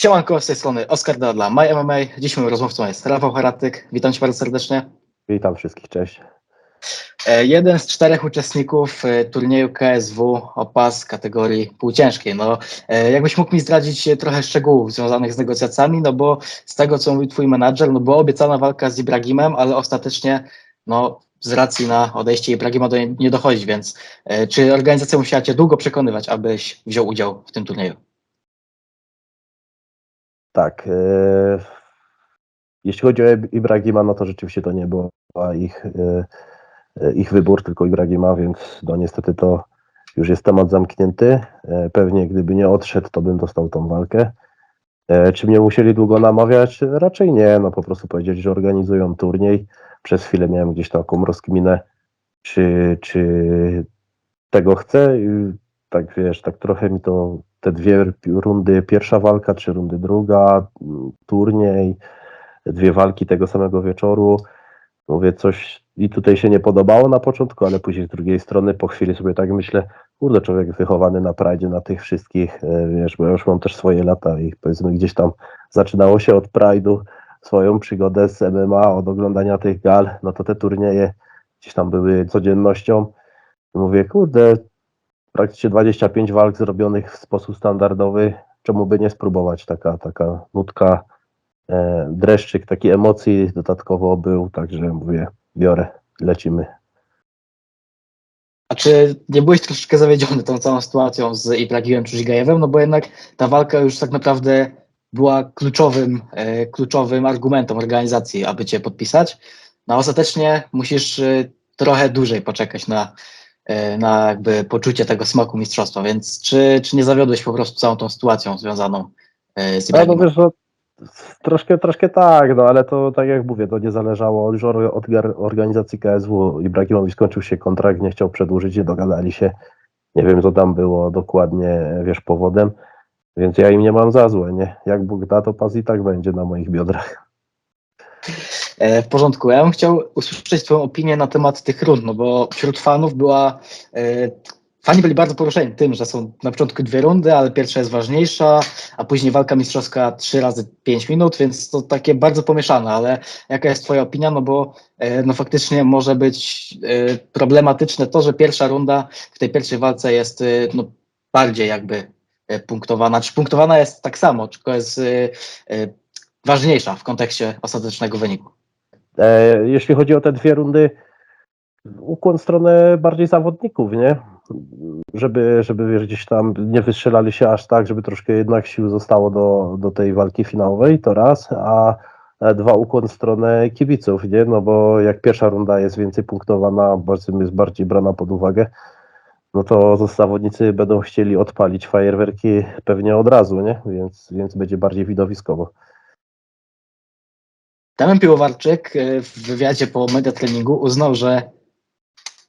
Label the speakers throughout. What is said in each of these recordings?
Speaker 1: Siemanko, z tej strony Oskar Dadla, My MMA. Dziś moim rozmówcą jest Rafał Haratyk. Witam Cię bardzo serdecznie.
Speaker 2: Witam wszystkich, cześć.
Speaker 1: E, Jeden z czterech uczestników e, turnieju KSW o pas kategorii półciężkiej. No, e, jakbyś mógł mi zdradzić trochę szczegółów związanych z negocjacjami, no bo z tego, co mówił Twój menadżer, no była obiecana walka z Ibrahimem, ale ostatecznie, no z racji na odejście Ibrahima do niej nie dochodzi, więc e, czy organizacja musiała Cię długo przekonywać, abyś wziął udział w tym turnieju?
Speaker 2: Tak. E, jeśli chodzi o Ib- Ibrahima, no to rzeczywiście to nie była ich, e, e, ich wybór, tylko Ibrahima, więc no niestety to już jest temat zamknięty. Pewnie gdyby nie odszedł, to bym dostał tą walkę. Czy mnie musieli długo namawiać? Raczej nie, no po prostu powiedzieli, że organizują turniej. Przez chwilę miałem gdzieś taką rozkminę, czy, czy tego chcę. I tak wiesz, tak trochę mi to te dwie rundy, pierwsza walka, czy rundy druga, turniej, dwie walki tego samego wieczoru. Mówię, coś i tutaj się nie podobało na początku, ale później z drugiej strony po chwili sobie tak myślę, kurde, człowiek wychowany na prajdzie, na tych wszystkich, e, wiesz, bo ja już mam też swoje lata i powiedzmy gdzieś tam zaczynało się od prajdu, swoją przygodę z MMA, od oglądania tych gal, no to te turnieje gdzieś tam były codziennością. Mówię, kurde, praktycznie 25 walk zrobionych w sposób standardowy, czemu by nie spróbować? Taka, taka nutka, e, dreszczyk, taki emocji dodatkowo był, także mówię, biorę, lecimy.
Speaker 1: A czy nie byłeś troszeczkę zawiedziony tą całą sytuacją z Ibrahimem Czużigajewem? No bo jednak ta walka już tak naprawdę była kluczowym, e, kluczowym argumentem organizacji, aby cię podpisać. No a ostatecznie musisz e, trochę dłużej poczekać na, na jakby poczucie tego smaku mistrzostwa, więc czy, czy nie zawiodłeś po prostu całą tą sytuacją związaną e, z
Speaker 2: A no
Speaker 1: Ibrahimem?
Speaker 2: wiesz, no, troszkę, troszkę tak, no ale to tak jak mówię, to nie zależało już od organizacji KSW. Ibrahimowi skończył się kontrakt, nie chciał przedłużyć, nie dogadali się. Nie wiem, co tam było dokładnie, wiesz, powodem, więc ja im nie mam za złe, nie? Jak Bóg da, to pas i tak będzie na moich biodrach.
Speaker 1: E, W porządku. Ja bym chciał usłyszeć Twoją opinię na temat tych rund, no bo wśród fanów była. E, fani byli bardzo poruszeni tym, że są na początku dwie rundy, ale pierwsza jest ważniejsza, a później walka mistrzowska trzy razy pięć minut, więc to takie bardzo pomieszane, ale jaka jest Twoja opinia? No bo e, no faktycznie może być problematyczne to, że pierwsza runda w tej pierwszej walce jest no, bardziej jakby punktowana. Czy punktowana jest tak samo, tylko jest ważniejsza w kontekście ostatecznego wyniku?
Speaker 2: E, jeśli chodzi o te dwie rundy, ukłon w stronę bardziej zawodników, nie? Żeby, żeby gdzieś tam nie wystrzelali się aż tak, żeby troszkę jednak sił zostało do, do tej walki finałowej, to raz, a dwa ukłon w stronę kibiców, nie? No bo jak pierwsza runda jest więcej punktowana, bardzo jest bardziej brana pod uwagę, no to zawodnicy będą chcieli odpalić fajerwerki pewnie od razu, nie? Więc, więc będzie bardziej widowiskowo.
Speaker 1: Damian Piłowarczyk e, w wywiadzie po media treningu uznał, że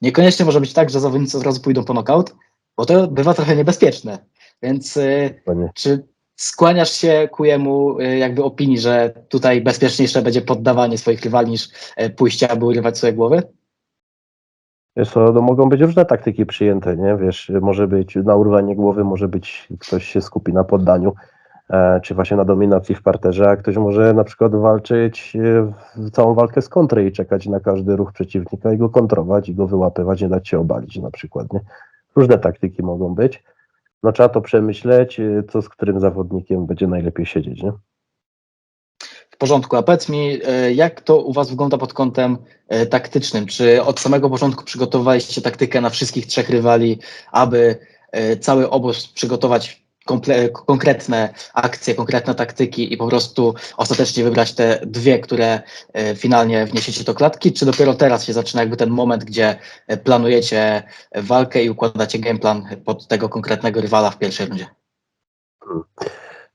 Speaker 1: niekoniecznie może być tak, że zawodnicy od razu pójdą po knockout, bo to bywa trochę niebezpieczne. Więc e,
Speaker 2: Dokładnie.
Speaker 1: czy skłaniasz się ku jemu e, jakby opinii, że tutaj bezpieczniejsze będzie poddawanie swoich rywali niż e, pójście, aby urywać swoje głowy?
Speaker 2: Wiesz co, no mogą być różne taktyki przyjęte, nie? Wiesz, może być na urwanie głowy, może być ktoś się skupi na poddaniu, e, czy właśnie na dominacji w parterze, a ktoś może na przykład walczyć e, całą walkę z kontry i czekać na każdy ruch przeciwnika i go kontrować i go wyłapywać, nie dać się obalić na przykład, nie? Różne taktyki mogą być. No trzeba to przemyśleć, e, co z którym zawodnikiem będzie najlepiej siedzieć, nie?
Speaker 1: W porządku, a powiedz mi, e, jak to u Was wygląda pod kątem e, taktycznym? Czy od samego początku przygotowaliście taktykę na wszystkich trzech rywali, aby e, cały obóz przygotować konkretne akcje, konkretne taktyki i po prostu ostatecznie wybrać te dwie, które e, finalnie wniesiecie do klatki? Czy dopiero teraz się zaczyna jakby ten moment, gdzie e, planujecie walkę i układacie gameplan pod tego konkretnego rywala w pierwszej rundzie?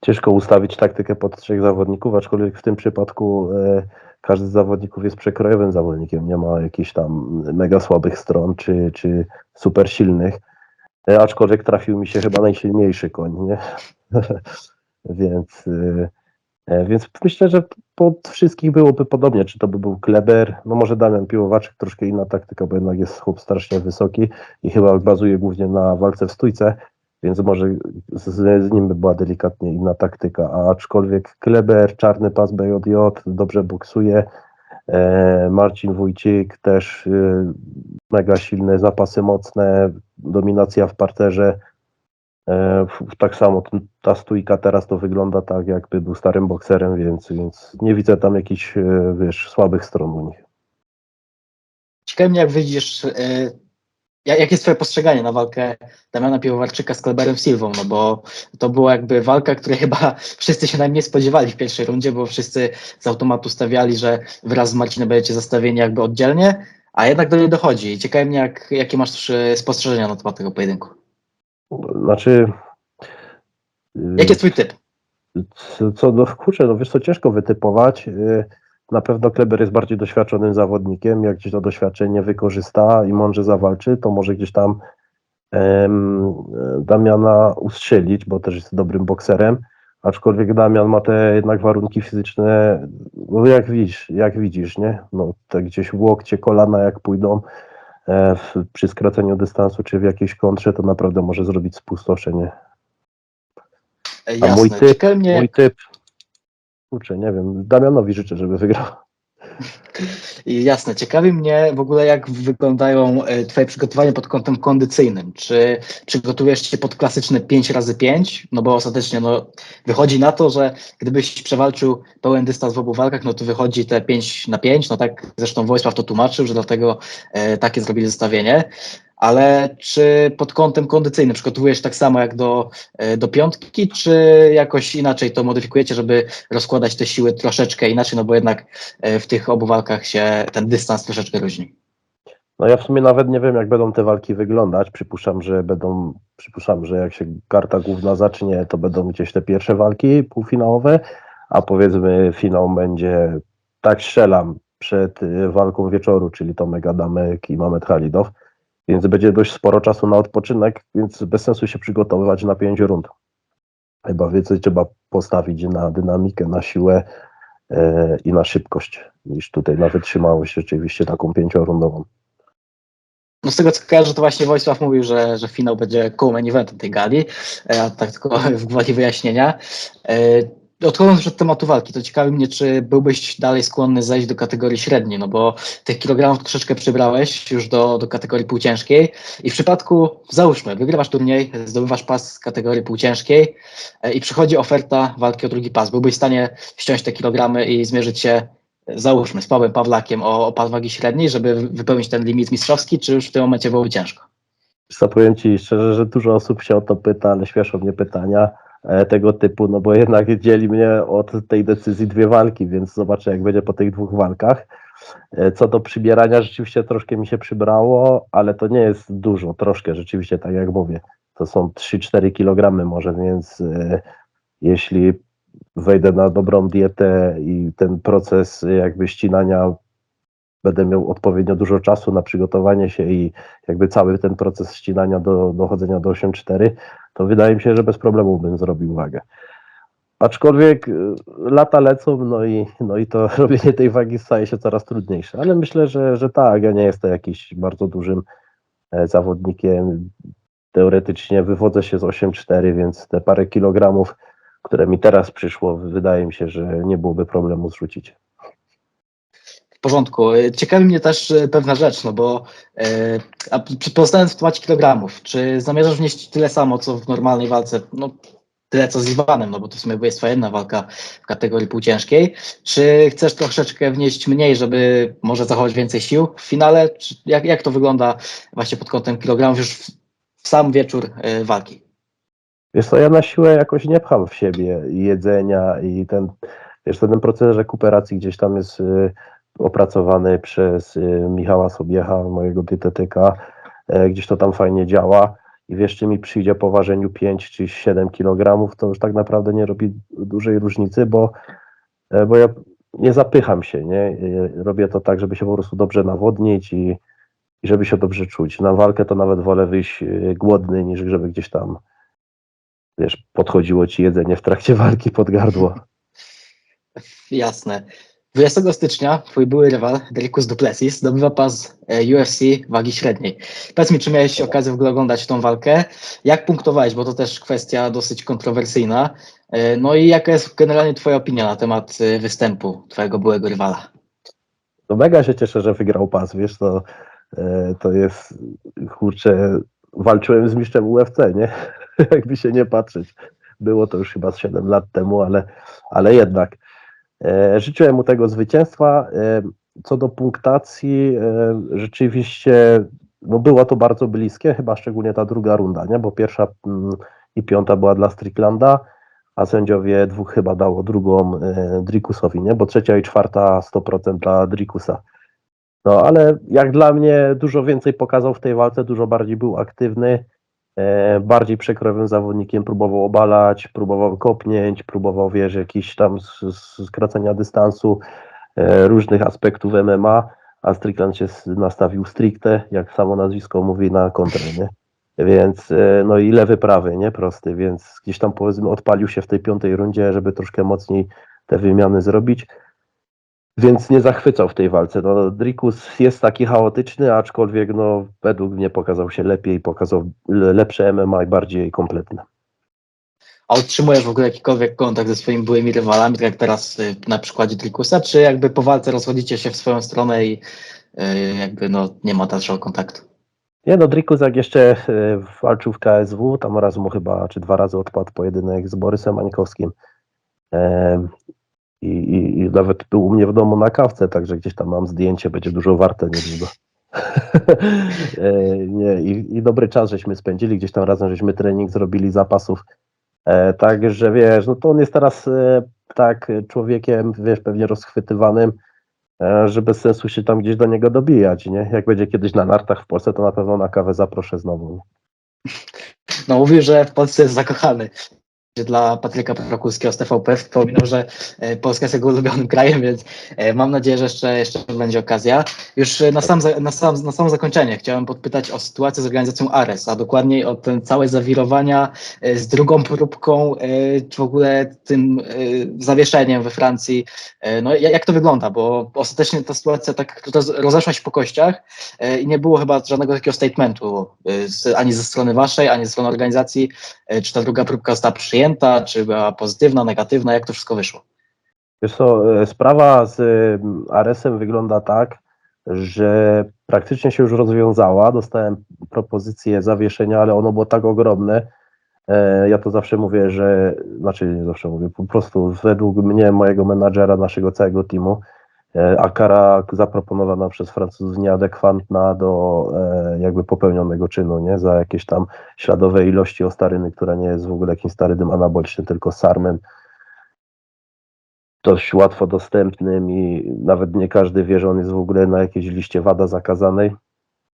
Speaker 2: ciężko ustawić taktykę pod trzech zawodników, aczkolwiek w tym przypadku e, każdy z zawodników jest przekrojowym zawodnikiem, nie ma jakichś tam mega słabych stron czy, czy super silnych, aczkolwiek trafił mi się chyba najsilniejszy koń, nie? więc, e, e, więc myślę, że pod wszystkich byłoby podobnie, czy to by był Kleber, no może Damian Piłowaczek, troszkę inna taktyka, bo jednak jest chłop strasznie wysoki i chyba bazuje głównie na walce w stójce, więc może z, z nim by była delikatnie inna taktyka, a aczkolwiek Kleber, czarny pas BJJ, dobrze boksuje, e, Marcin Wójcik też e, mega silne, zapasy mocne, dominacja w parterze, e, f- tak samo ta stójka teraz to wygląda tak, jakby był starym bokserem, więc, więc nie widzę tam jakichś, e, wiesz, słabych stron u nich.
Speaker 1: Ciekawi mnie, jak widzisz, e, jak, jakie jest twoje postrzeganie na walkę Damiana Piwowarczyka z Kleberem Silvą, no bo to była jakby walka, której chyba wszyscy się najmniej spodziewali w pierwszej rundzie, bo wszyscy z automatu stawiali, że wraz z Marcinem będziecie zastawieni jakby oddzielnie, a jednak do niej dochodzi. Ciekawi mnie, jak, jakie masz e, spostrzeżenia na temat tego pojedynku.
Speaker 2: Znaczy... y,
Speaker 1: Jaki jest twój typ?
Speaker 2: Co, do kurczę, no wiesz co, ciężko wytypować. Yy, Na pewno Kleber jest bardziej doświadczonym zawodnikiem. Jak gdzieś to doświadczenie wykorzysta i mądrze zawalczy, to może gdzieś tam em, Damiana ustrzelić, bo też jest dobrym bokserem. Aczkolwiek Damian ma te jednak warunki fizyczne, no jak widzisz, jak widzisz, nie? No te gdzieś w łokcie, kolana jak pójdą e, w, przy skraceniu dystansu czy w jakiejś kontrze, to naprawdę może zrobić spustoszenie.
Speaker 1: E,
Speaker 2: A
Speaker 1: Jasne.
Speaker 2: mój typ-
Speaker 1: Ciekawi mnie,
Speaker 2: Mój typ. Kurczę, nie wiem. Damianowi życzę, żeby wygrał.
Speaker 1: Jasne, ciekawi mnie w ogóle, jak wyglądają e, Twoje przygotowania pod kątem kondycyjnym. Czy przygotujesz się pod klasyczne 5 razy 5 No bo ostatecznie no, wychodzi na to, że gdybyś przewalczył pełen dystans w obu walkach, no to wychodzi te 5 na 5 No tak zresztą Wojsław to tłumaczył, że dlatego e, takie zrobili zestawienie. Ale czy pod kątem kondycyjnym przygotowujesz tak samo jak do, e, do piątki, czy jakoś inaczej to modyfikujecie, żeby rozkładać te siły troszeczkę inaczej, no bo jednak e, w tych obu walkach się ten dystans troszeczkę różni.
Speaker 2: No ja w sumie nawet nie wiem, jak będą te walki wyglądać. Przypuszczam, że będą, przypuszczam, że jak się karta główna zacznie, to będą gdzieś te pierwsze walki półfinałowe, a powiedzmy finał będzie, tak strzelam, przed y, walką wieczoru, czyli Tomek Adamek i Mamet Halidow, więc będzie dość sporo czasu na odpoczynek, więc bez sensu się przygotowywać na pięć rund. Chyba więcej trzeba postawić na dynamikę, na siłę e, i na szybkość, niż tutaj na wytrzymałość rzeczywiście taką pięciorundową.
Speaker 1: No z tego co kojarzę, to właśnie Wojsław mówił, że, że finał będzie koło main eventem tej gali, e, a tak tylko w gwoli wyjaśnienia. E, Odchodząc od tematu walki, to ciekawi mnie, czy byłbyś dalej skłonny zejść do kategorii średniej, no bo tych kilogramów troszeczkę przybrałeś już do, do kategorii półciężkiej i w przypadku, załóżmy, wygrywasz turniej, zdobywasz pas z kategorii półciężkiej e, i przychodzi oferta walki o drugi pas. Byłbyś w stanie ściąć te kilogramy i zmierzyć się, załóżmy, z Pawłem Pawlakiem o, o pas wagi średniej, żeby wy- wypełnić ten limit mistrzowski, czy już w tym momencie byłoby ciężko?
Speaker 2: Co powiem Ci szczerze, że dużo osób się o to pyta, ale śmieszą mnie pytania tego typu, no bo jednak dzieli mnie od tej decyzji dwie walki, więc zobaczę jak będzie po tych dwóch walkach. E, Co do przybierania, rzeczywiście troszkę mi się przybrało, ale to nie jest dużo, troszkę rzeczywiście, tak jak mówię. To są 3-4 kg może, więc e, jeśli wejdę na dobrą dietę i ten proces jakby ścinania będę miał odpowiednio dużo czasu na przygotowanie się i jakby cały ten proces ścinania do dochodzenia do 8.4, to wydaje mi się, że bez problemu bym zrobił wagę. Aczkolwiek y, lata lecą, no i, no i to robienie tej wagi staje się coraz trudniejsze. Ale myślę, że, że tak, ja nie jestem jakimś bardzo dużym e, zawodnikiem. Teoretycznie wywodzę się z 8.4, więc te parę kilogramów, które mi teraz przyszło, wydaje mi się, że nie byłoby problemu zrzucić.
Speaker 1: Porządku. E, Ciekawi mnie też e, pewna rzecz, no bo e, a pozostając w temacie kilogramów, czy zamierzasz wnieść tyle samo, co w normalnej walce, no tyle co z Iwanem, no bo to w sumie jest twoja jedna walka w kategorii półciężkiej, czy chcesz troszeczkę wnieść mniej, żeby może zachować więcej sił w finale, czy jak, jak to wygląda właśnie pod kątem kilogramów już w, w sam wieczór walki?
Speaker 2: Wiesz co, ja na siłę jakoś nie pcham w siebie jedzenia i ten, wiesz, ten proces rekuperacji gdzieś tam jest opracowany przez y, Michała Sobiecha, mojego dietetyka, e, gdzieś to tam fajnie działa i wiesz, czy mi przyjdzie po ważeniu 5 czy 7 kg, to już tak naprawdę nie robi dużej różnicy, bo, e, bo ja nie zapycham się, nie, E, robię to tak, żeby się po prostu dobrze nawodnić i, i żeby się dobrze czuć. Na walkę to nawet wolę wyjść głodny, niż żeby gdzieś tam wiesz, podchodziło ci jedzenie w trakcie walki pod gardło.
Speaker 1: Jasne. 20 stycznia twój były rywal, Dricus Duplessis, zdobywa pas e, UFC wagi średniej. Powiedz mi, czy miałeś okazję w ogóle oglądać tą walkę? Jak punktowałeś, bo to też kwestia dosyć kontrowersyjna. E, No i jaka jest generalnie twoja opinia na temat e, występu twojego byłego rywala?
Speaker 2: No mega się cieszę, że wygrał pas, wiesz, to, to jest, kurczę, walczyłem z mistrzem UFC, nie? Jakby się nie patrzeć. Było to już chyba z 7 lat temu, ale, ale jednak. E, życzyłem mu tego zwycięstwa. E, co do punktacji, e, rzeczywiście no było to bardzo bliskie, chyba szczególnie ta druga runda, nie? Bo pierwsza mm, i piąta była dla Stricklanda, a sędziowie dwóch chyba dało drugą Drikusowi, nie? Bo trzecia i czwarta 100% dla Drikusa. No ale jak dla mnie dużo więcej pokazał w tej walce, dużo bardziej był aktywny, bardziej przekrojowym zawodnikiem, próbował obalać, próbował kopnięć, próbował, wiesz, jakiś tam s- s- skracenia dystansu, e, różnych aspektów MMA, a Strickland się nastawił stricte, jak samo nazwisko mówi, na kontrę, nie? Więc, e, no i lewy, prawy, nie? Prosty, więc gdzieś tam powiedzmy odpalił się w tej piątej rundzie, żeby troszkę mocniej te wymiany zrobić. Więc nie zachwycał w tej walce. No, Drikus jest taki chaotyczny, aczkolwiek no, według mnie pokazał się lepiej, pokazał le- lepsze MMA i bardziej kompletne.
Speaker 1: A utrzymujesz w ogóle jakikolwiek kontakt ze swoimi byłymi rywalami, tak jak teraz y, na przykładzie Drikusa, czy jakby po walce rozchodzicie się w swoją stronę i y, jakby no nie ma dalszego kontaktu?
Speaker 2: Nie no, Drikus jak jeszcze e, walczył w KSW, tam raz mu chyba, czy dwa razy odpadł pojedynek z Borysem Mańkowskim. I, i, I nawet był u mnie w domu na kawce, także gdzieś tam mam zdjęcie, będzie dużo warte niedługo. E, nie, i, I dobry czas żeśmy spędzili, gdzieś tam razem żeśmy trening zrobili zapasów. E, Także wiesz, no to on jest teraz e, tak człowiekiem, wiesz, pewnie rozchwytywanym, e, że bez sensu się tam gdzieś do niego dobijać, nie? Jak będzie kiedyś na nartach w Polsce, to na pewno na kawę zaproszę znowu.
Speaker 1: No mówił, że w Polsce jest zakochany. Dla Patryka Prokulskiego z TVP wspominał, że e, Polska jest jego ulubionym krajem, więc e, mam nadzieję, że jeszcze, jeszcze będzie okazja. Już e, na sam, na, sam, na samo zakończenie chciałem podpytać o sytuację z organizacją Ares, a dokładniej o ten całe zawirowania z drugą próbką, czy w ogóle tym zawieszeniem we Francji. No ja- jak to wygląda, bo ostatecznie ta sytuacja tak roz, rozeszła się po kościach i nie było chyba żadnego takiego statementu ani ze strony waszej, ani ze strony organizacji, Czy ta druga próbka została przyjęta, czy była pozytywna, negatywna, jak to wszystko wyszło?
Speaker 2: Wiesz co, e, sprawa z mm, Aresem wygląda tak, że praktycznie się już rozwiązała. Dostałem propozycję zawieszenia, ale ono było tak ogromne. e, Ja to zawsze mówię, że, znaczy nie zawsze mówię, po prostu według mnie, mojego menadżera, naszego całego teamu, a kara zaproponowana przez Francuzów nieadekwatna do e, jakby popełnionego czynu, nie? Za jakieś tam śladowe ilości ostaryny, która nie jest w ogóle jakimś starydem anabolicznym, tylko sarmem dość łatwo dostępnym i nawet nie każdy wie, że on jest w ogóle na jakiejś liście wada zakazanej.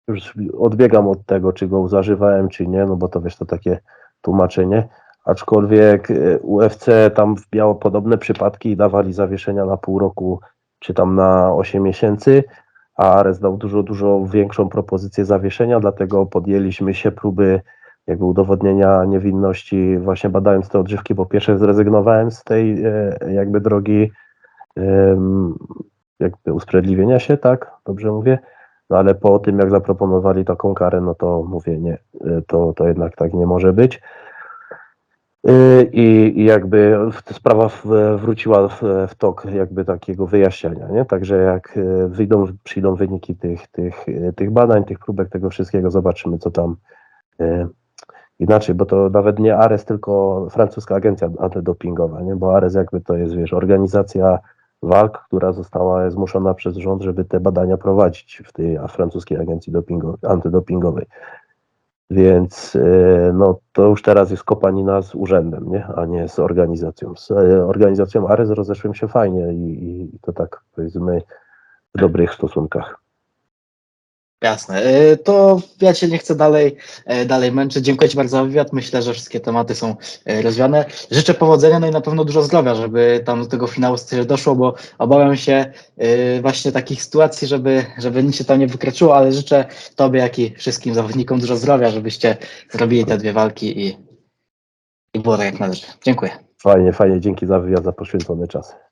Speaker 2: Już odbiegam od tego, czy go zażywałem, czy nie, no bo to wiesz, to takie tłumaczenie. Aczkolwiek e, UFC tam miało podobne przypadki i dawali zawieszenia na pół roku, czy tam na 8 miesięcy, a Ares dał dużo, dużo większą propozycję zawieszenia, dlatego podjęliśmy się próby jakby udowodnienia niewinności, właśnie badając te odżywki, bo pierwsze zrezygnowałem z tej e, jakby drogi jakby usprawiedliwienia się, tak? Dobrze mówię? No ale po tym, jak zaproponowali taką karę, no to mówię, nie, e, to, to jednak tak nie może być. E, I, i jakby sprawa w, wróciła w, w tok jakby takiego wyjaśniania, nie? Także jak e, wyjdą, przyjdą wyniki tych, tych, e, tych badań, tych próbek, tego wszystkiego, zobaczymy, co tam inaczej, bo to nawet nie Ares, tylko francuska agencja antydopingowa, nie? Bo Ares jakby to jest, wiesz, organizacja walk, która została zmuszona przez rząd, żeby te badania prowadzić w tej francuskiej agencji dopingo, antydopingowej. Więc e, no, to już teraz jest kopanina z urzędem, nie? a nie z organizacją. Z e, organizacją Ares rozeszłem się fajnie i, i, i to tak powiedzmy w dobrych stosunkach.
Speaker 1: Jasne. E, To ja Cię nie chcę dalej, e, dalej męczyć. Dziękuję Ci bardzo za wywiad. Myślę, że wszystkie tematy są e, rozwiane. Życzę powodzenia, no i na pewno dużo zdrowia, żeby tam do tego finału doszło, bo obawiam się właśnie takich sytuacji, żeby, żeby nic się tam nie wykroczyło, ale życzę Tobie, jak i wszystkim zawodnikom dużo zdrowia, żebyście zrobili te dwie walki i, i było tak jak należy. Dziękuję.
Speaker 2: Fajnie, fajnie, dzięki za wywiad, za poświęcony czas.